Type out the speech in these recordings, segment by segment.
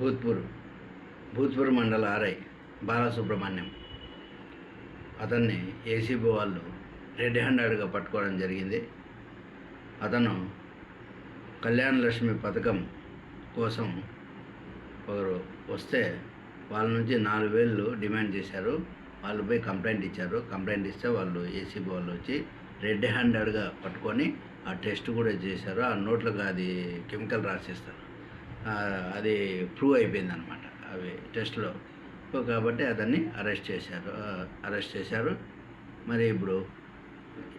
భూత్పూర్ భూత్పూర్ మండల ఆర్ఐ బాలసుబ్రహ్మణ్యం. అతన్ని ఏసీబీ వాళ్ళు రెడ్ హ్యాండెడ్గా పట్టుకోవడం జరిగింది. అతను కళ్యాణ లక్ష్మి పథకం కోసం ఒకరు వస్తే వాళ్ళ నుంచి నాలుగు వేలు డిమాండ్ చేశారు. వాళ్ళు పోయి కంప్లైంట్ ఇచ్చారు. కంప్లైంట్ ఇస్తే వాళ్ళు ఏసీబీ వాళ్ళు వచ్చి రెడ్ హ్యాండెడ్గా పట్టుకొని ఆ టెస్ట్ కూడా చేశారు. ఆ నోట్లకు అది కెమికల్ రాసిస్తారు. అది ప్రూవ్ అయిపోయింది అనమాట అవి టెస్ట్లో. సో కాబట్టి అతన్ని అరెస్ట్ చేశారు. అరెస్ట్ చేశారు. మరి ఇప్పుడు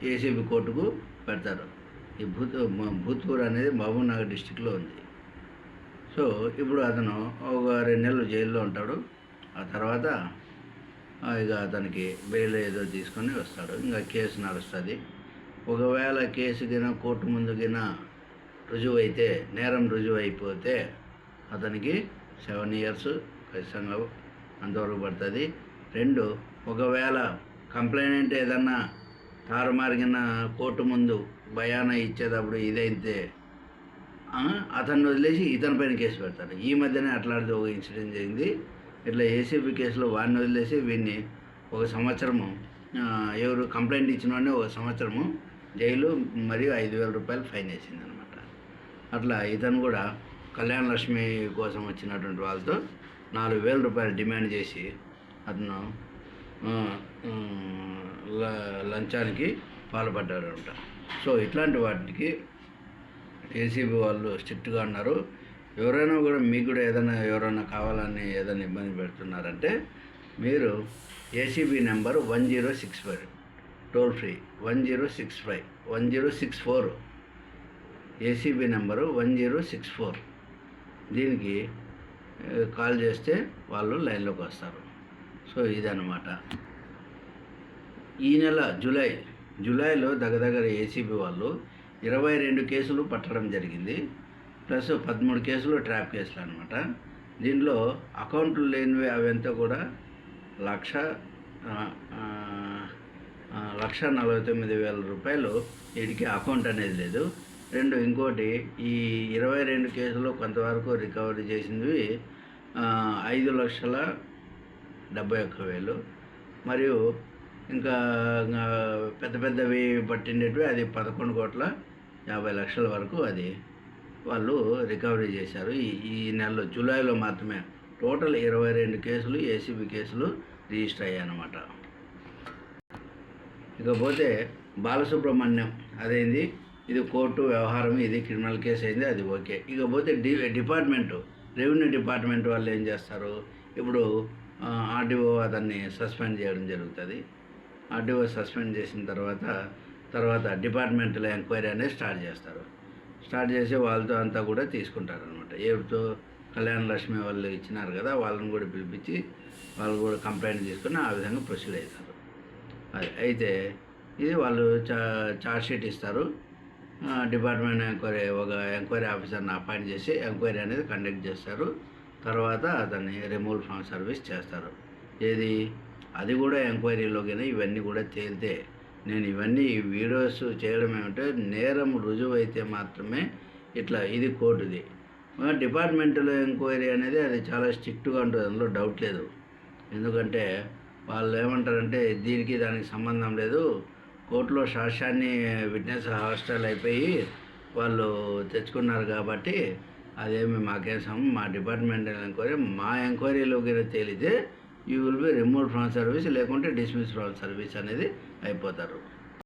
ఏసీబీ కోర్టుకు పెడతారు. ఈ భూత్ భూత్పూర్ అనేది మహబూబ్నగర్ డిస్టిక్లో ఉంది. సో ఇప్పుడు అతను ఒక రెండు నెలలు జైల్లో ఉంటాడు. ఆ తర్వాత ఇక అతనికి బెయిల్ ఏదో తీసుకొని వస్తాడు. ఇంకా కేసు నడుస్తుంది. ఒకవేళ కేసు గిన కోర్టు ముందు రుజువైతే రుజువు అయితే నేరం రుజువు అయిపోతే అతనికి సెవెన్ ఇయర్స్ ఖచ్చితంగా అంతవరకు పడుతుంది. రెండు ఒకవేళ కంప్లైంట్ ఏదన్నా తారుమారిగిన కోర్టు ముందు భయాన ఇచ్చేటప్పుడు ఇదైతే అతన్ని వదిలేసి ఇతని పైన కేసు పెడతారు ఈ మధ్యనే అట్లాంటిది ఒక ఇన్సిడెంట్ జరిగింది. ఇట్లా ఏసీబీ కేసులో వాడిని వదిలేసి వీడిని ఒక సంవత్సరము ఎవరు కంప్లైంట్ ఇచ్చిన వాడిని ఒక సంవత్సరము జైలు మరియు ఐదు వేల రూపాయలు ఫైన్ వేసింది అనమాట అట్లా ఇతను కూడా కళ్యాణ లక్ష్మి కోసం వచ్చినటువంటి వాళ్ళతో నాలుగు వేల రూపాయలు డిమాండ్ చేసి అతను లంచానికి పాల్పడ్డాడంట. సో ఇట్లాంటి వాటికి ఏసీబీ వాళ్ళు స్ట్రిక్ట్గా ఉన్నారు. ఎవరైనా కూడా మీకు కూడా ఏదైనా ఎవరైనా కావాలని ఏదైనా ఇబ్బంది పెడుతున్నారంటే మీరు ACB number one zero six five toll free one zero six five one zero six four ACB number one zero six four. దీనికి కాల్ చేస్తే వాళ్ళు లైన్లోకి వస్తారు. సో ఇదనమాట ఈ నెల జూలై జూలైలో దగ్గర ఏసీబీ వాళ్ళు ఇరవై రెండు కేసులు పట్టడం జరిగింది. ప్లస్ పదమూడు కేసులు ట్రాప్ కేసులు అనమాట దీనిలో అకౌంట్లు లేనివి అవంతా కూడా లక్ష లక్ష నలభై తొమ్మిది వేల రూపాయలు వీడికి అకౌంట్ అనేది లేదు. రెండు ఇంకోటి ఈ ఇరవై రెండు కేసులు కొంతవరకు రికవరీ చేసినవి ఐదు లక్షల డెబ్బై ఒక్క వేలు. మరియు ఇంకా పెద్ద పెద్దవి పట్టిండేటివి అది పదకొండు కోట్ల యాభై లక్షల వరకు అది వాళ్ళు రికవరీ చేశారు. ఈ ఈ నెలలో జూలైలో మాత్రమే టోటల్ ఇరవై రెండు కేసులు ఏసీబీ కేసులు రిజిస్టర్ అయ్యాయన్నమాట ఇకపోతే బాలసుబ్రహ్మణ్యం అదేంది. ఇది కోర్టు వ్యవహారం ఇది క్రిమినల్ కేసు అయింది అది ఓకే. ఇకపోతే డి డిపార్ట్మెంటు రెవెన్యూ డిపార్ట్మెంట్ వాళ్ళు ఏం చేస్తారు? ఇప్పుడు ఆర్డీఓ అతన్ని సస్పెండ్ చేయడం జరుగుతుంది. ఆర్డీఓ సస్పెండ్ చేసిన తర్వాత తర్వాత డిపార్ట్మెంటల్ ఎంక్వైరీ అనేది స్టార్ట్ చేస్తారు. స్టార్ట్ చేసి వాళ్ళతో అంతా కూడా తీసుకుంటారు అనమాట ఎవరితో కళ్యాణ లక్ష్మి వాళ్ళు ఇచ్చినారు కదా వాళ్ళని కూడా పిలిపించి వాళ్ళు కూడా కంప్లైంట్ తీసుకుని ఆ విధంగా ప్రొసీడ్ అవుతారు. అది అయితే ఇది వాళ్ళు చా షీట్ ఇస్తారు. డిపార్ట్మెంట్ ఎంక్వైరీ ఒక ఎంక్వైరీ ఆఫీసర్ని అపాయింట్ చేసి ఎంక్వైరీ అనేది కండక్ట్ చేస్తారు. తర్వాత అతన్ని రిమూవల్ ఫ్రమ్ సర్వీస్ చేస్తారు. ఏది? అది కూడా ఎంక్వైరీలోకి ఇవన్నీ కూడా తేలితే. నేను ఇవన్నీ వీడియోస్ చేయడం ఏమంటే నేరం రుజువు అయితే మాత్రమే ఇట్లా ఇది కోర్టుది. డిపార్ట్మెంటల్ ఎంక్వైరీ అనేది అది చాలా స్ట్రిక్ట్గా ఉంటుంది. అందులో డౌట్ లేదు. ఎందుకంటే వాళ్ళు ఏమంటారంటే దీనికి దానికి సంబంధం లేదు. కోర్టులో సాక్ష్యాన్ని విట్నెస్ హాస్టల్ అయిపోయి వాళ్ళు తెచ్చుకున్నారు కాబట్టి అదేమి మాకేం సం మా డిపార్ట్మెంట్ ఎంక్వైరీ మా ఎంక్వైరీలోకి తేలితే you will be remove from service లేకుంటే డిస్మిస్ ఫ్రమ్ సర్వీస్ అనేది అయిపోతారు.